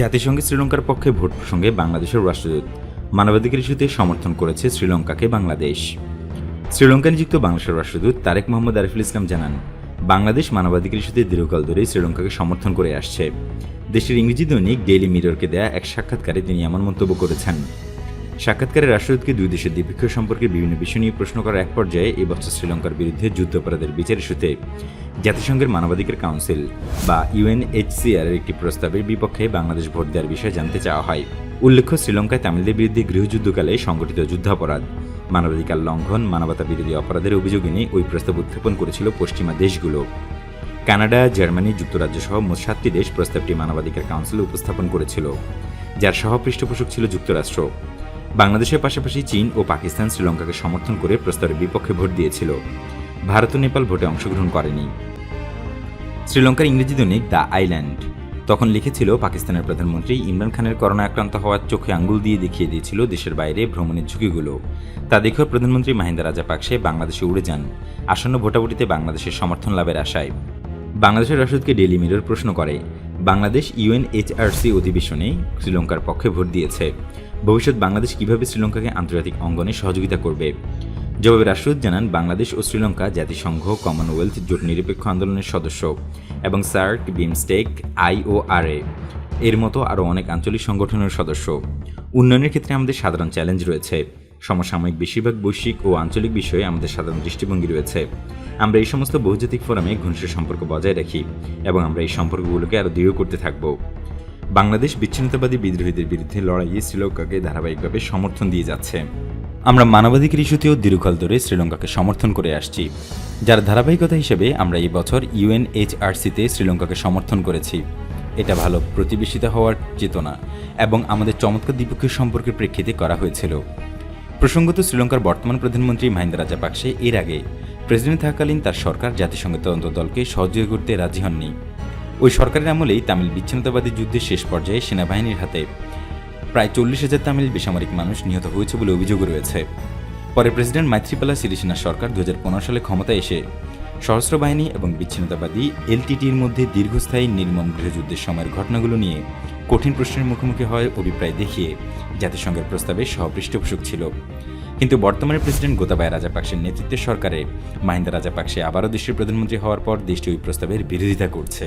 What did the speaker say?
জাতিসংঘে শ্রীলঙ্কার পক্ষে ভোট প্রসঙ্গে বাংলাদেশের রাষ্ট্রদূত মানবাধিকার ইস্যুতে সমর্থন করেছে শ্রীলঙ্কাকে বাংলাদেশ। শ্রীলঙ্কা নিযুক্ত বাংলাদেশের রাষ্ট্রদূত তারেক মোহাম্মদ আরিফুল ইসলাম জানান, বাংলাদেশ মানবাধিকার ইস্যুতে দীর্ঘকাল ধরেই শ্রীলঙ্কাকে সমর্থন করে আসছে। দেশের ইংরেজি দৈনিক ডেইলি মিররকে দেয়া এক সাক্ষাৎকারে তিনি এমন মন্তব্য করেছেন। সাক্ষাৎকারে রাষ্ট্রদূতকে দুই দেশের দ্বিপক্ষীয় সম্পর্কে বিভিন্ন বিষয় নিয়ে প্রশ্ন করার এক পর্যায়ে এবছর শ্রীলঙ্কার বিরুদ্ধে যুদ্ধাপরাধের বিচার ইস্যুতে জাতিসংঘের মানবাধিকার কাউন্সিল বা ইউএনএইচসিআর এর একটি প্রস্তাবের বিপক্ষে বাংলাদেশ ভোট দেওয়ার বিষয়ে জানতে চাওয়া হয়। উল্লেখ্য, শ্রীলঙ্কায় তামিলদের বিরুদ্ধে গৃহযুদ্ধকালে সংগঠিত যুদ্ধাপরাধ মানবাধিকার লঙ্ঘন, মানবতা বিরোধী অপরাধের অভিযোগ এনে ওই প্রস্তাব উত্থাপন করেছিল পশ্চিমা দেশগুলো। কানাডা, জার্মানি যুক্তরাজ্য সহ মোট সাতটি দেশ প্রস্তাবটি মানবাধিকার কাউন্সিলে উপস্থাপন করেছিল, যার সহ পৃষ্ঠপোষক ছিল যুক্তরাষ্ট্র। বাংলাদেশের পাশাপাশি চীন ও পাকিস্তান শ্রীলঙ্কাকে সমর্থন করে প্রস্তাবের বিপক্ষে ভোট দিয়েছিল। ভারত ও নেপাল ভোটে অংশগ্রহণ করেনি। শ্রীলঙ্কার ইংরেজি দৈনিক দ্য আইল্যান্ড তখন লিখেছিল, পাকিস্তানের প্রধানমন্ত্রী ইমরান খানের করোনা আক্রান্ত হওয়ার চোখে আঙ্গুল দিয়ে দেখিয়ে দিয়েছিল দেশের বাইরে ভ্রমণের ঝুঁকিগুলো। তা দেখেও প্রধানমন্ত্রী মাহিন্দা রাজাপাকসে বাংলাদেশে উড়ে যান। আসন্ন ভোটাভুটিতে বাংলাদেশের সমর্থন লাভের আশায় বাংলাদেশের রাষ্ট্রদূতকে ডেলি মিরর প্রশ্ন করে, বাংলাদেশ ইউএনএইচআরসি অধিবেশনে শ্রীলঙ্কার পক্ষে ভোট দিয়েছে। ভবিষ্যৎ বাংলাদেশ কীভাবে শ্রীলঙ্কাকে আন্তর্জাতিক অঙ্গনে সহযোগিতা করবে? জবাবে রাষ্ট্রদূত জানান, বাংলাদেশ ও শ্রীলঙ্কা জাতিসংঘ, কমনওয়েলথ জোট নিরপেক্ষ আন্দোলনের সদস্য এবং সার্ক বিমস্টেক আইওআরএ এর মতো আরও অনেক আঞ্চলিক সংগঠনের সদস্য। উন্নয়নের ক্ষেত্রে আমাদের সাধারণ চ্যালেঞ্জ রয়েছে। সমসাময়িক বেশিরভাগ বৈশ্বিক ও আঞ্চলিক বিষয়ে আমাদের সাধারণ দৃষ্টিভঙ্গি রয়েছে। আমরা এই সমস্ত বহুজাতিক ফোরামে ঘনিষ্ঠ সম্পর্ক বজায় রাখি এবং আমরা এই সম্পর্কগুলোকে আরও দৃঢ় করতে থাকব। বাংলাদেশ বিচ্ছিন্নতাবাদী বিদ্রোহীদের বিরুদ্ধে লড়াইয়ে শ্রীলঙ্কাকে ধারাবাহিকভাবে সমর্থন দিয়ে যাচ্ছে। আমরা মানবাধিকার ইস্যুতেও দীর্ঘকাল ধরে শ্রীলঙ্কাকে সমর্থন করে আসছি। যার ধারাবাহিকতা হিসেবে আমরা এই বছর ইউএনএইচআরসিতে শ্রীলঙ্কাকে সমর্থন করেছি। এটা ভালো প্রতিবেশিতা হওয়ার চেতনা এবং আমাদের চমৎকার দ্বিপক্ষীয় সম্পর্কের প্রেক্ষিতে করা হয়েছিল। প্রসঙ্গত শ্রীলঙ্কার বর্তমান প্রধানমন্ত্রী মাহিন্দা রাজাপাকসে এর আগে প্রেসিডেন্ট থাকাকালীন তার সরকার জাতিসংঘ তদন্ত দলকে সহযোগী করতে রাজি হননি। ওই সরকারের আমলেই তামিল বিচ্ছিন্নতাবাদী যুদ্ধের শেষ পর্যায়ে সেনাবাহিনীর হাতে প্রায় চল্লিশ হাজার তামিল বেসামরিক মানুষ নিহত হয়েছে বলে অভিযোগ রয়েছে। পরে প্রেসিডেন্ট মাইত্রিপালা সিরিসেনা সরকার দু হাজার পনেরো সালে ক্ষমতায় এসে সশস্ত্র বাহিনী এবং বিচ্ছিন্নতাবাদী এলটিটির মধ্যে দীর্ঘস্থায়ী নির্মম গৃহযুদ্ধের সময়ের ঘটনাগুলো নিয়ে কঠিন প্রশ্নের মুখোমুখি হয় অভিপ্রায় দেখিয়ে জাতিসংঘের প্রস্তাবে সহপৃষ্ঠপোষক ছিল। কিন্তু বর্তমানে প্রেসিডেন্ট গোতাবায়া রাজাপাকসের নেতৃত্বের সরকারে মাহিন্দা রাজাপাকসে আবারও দেশের প্রধানমন্ত্রী হওয়ার পর দেশটি ওই প্রস্তাবের বিরোধিতা করছে।